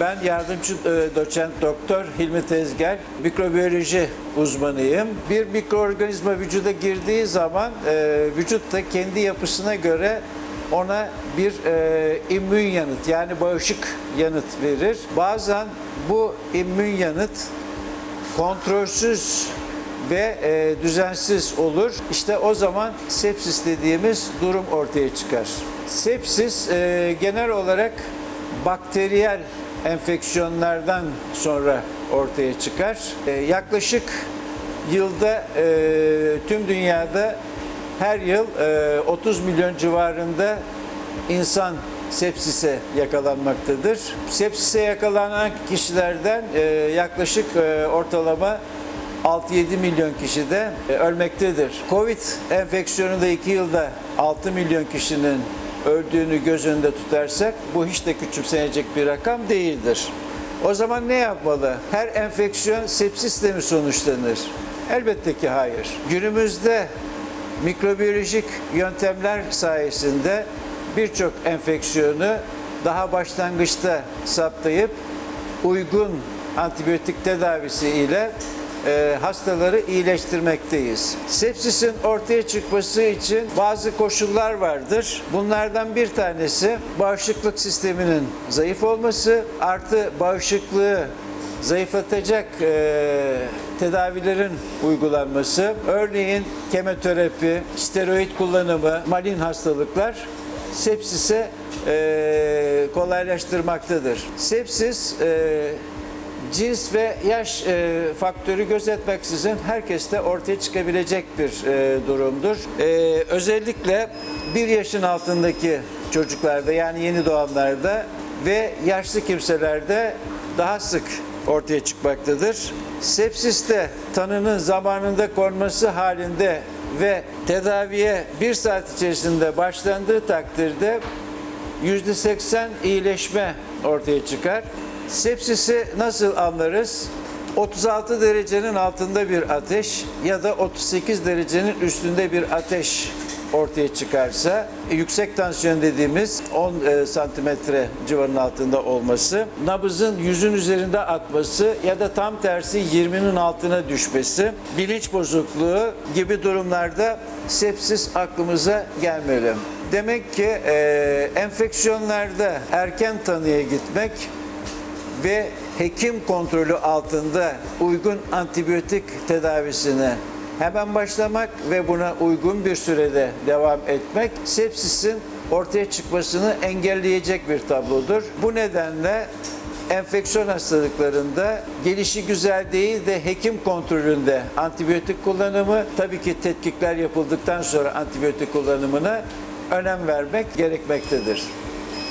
Ben yardımcı e, doçent doktor Hilmi Tezgel, mikrobiyoloji uzmanıyım. Bir mikroorganizma vücuda girdiği zaman e, vücut da kendi yapısına göre ona bir e, immün yanıt yani bağışık yanıt verir. Bazen bu immün yanıt kontrolsüz ve e, düzensiz olur. İşte o zaman sepsis dediğimiz durum ortaya çıkar. Sepsis e, genel olarak bakteriyel enfeksiyonlardan sonra ortaya çıkar. E, yaklaşık yılda e, tüm dünyada her yıl e, 30 milyon civarında insan sepsise yakalanmaktadır. Sepsise yakalanan kişilerden e, yaklaşık e, ortalama 6-7 milyon kişi de e, ölmektedir. Covid enfeksiyonunda 2 yılda 6 milyon kişinin öldüğünü göz önünde tutarsak bu hiç de küçümsenecek bir rakam değildir. O zaman ne yapmalı? Her enfeksiyon sepsisle mi sonuçlanır? Elbette ki hayır. Günümüzde mikrobiyolojik yöntemler sayesinde birçok enfeksiyonu daha başlangıçta saptayıp uygun antibiyotik tedavisi ile e, hastaları iyileştirmekteyiz. Sepsisin ortaya çıkması için bazı koşullar vardır. Bunlardan bir tanesi bağışıklık sisteminin zayıf olması artı bağışıklığı zayıflatacak e, tedavilerin uygulanması, örneğin kemoterapi, steroid kullanımı, malin hastalıklar sepsise e, kolaylaştırmaktadır. Sepsis e, cins ve yaş e, faktörü gözetmeksizin herkeste ortaya çıkabilecek bir e, durumdur. E, özellikle bir yaşın altındaki çocuklarda yani yeni doğanlarda ve yaşlı kimselerde daha sık ortaya çıkmaktadır. Sepsiste tanının zamanında konması halinde ve tedaviye bir saat içerisinde başlandığı takdirde %80 iyileşme ortaya çıkar. Sepsisi nasıl anlarız? 36 derecenin altında bir ateş ya da 38 derecenin üstünde bir ateş ortaya çıkarsa e, yüksek tansiyon dediğimiz 10 e, santimetre civarının altında olması, nabızın yüzün üzerinde atması ya da tam tersi 20'nin altına düşmesi, bilinç bozukluğu gibi durumlarda sepsis aklımıza gelmeli. Demek ki e, enfeksiyonlarda erken tanıya gitmek ve hekim kontrolü altında uygun antibiyotik tedavisine hemen başlamak ve buna uygun bir sürede devam etmek sepsisin ortaya çıkmasını engelleyecek bir tablodur. Bu nedenle enfeksiyon hastalıklarında gelişi güzel değil de hekim kontrolünde antibiyotik kullanımı tabii ki tetkikler yapıldıktan sonra antibiyotik kullanımına önem vermek gerekmektedir.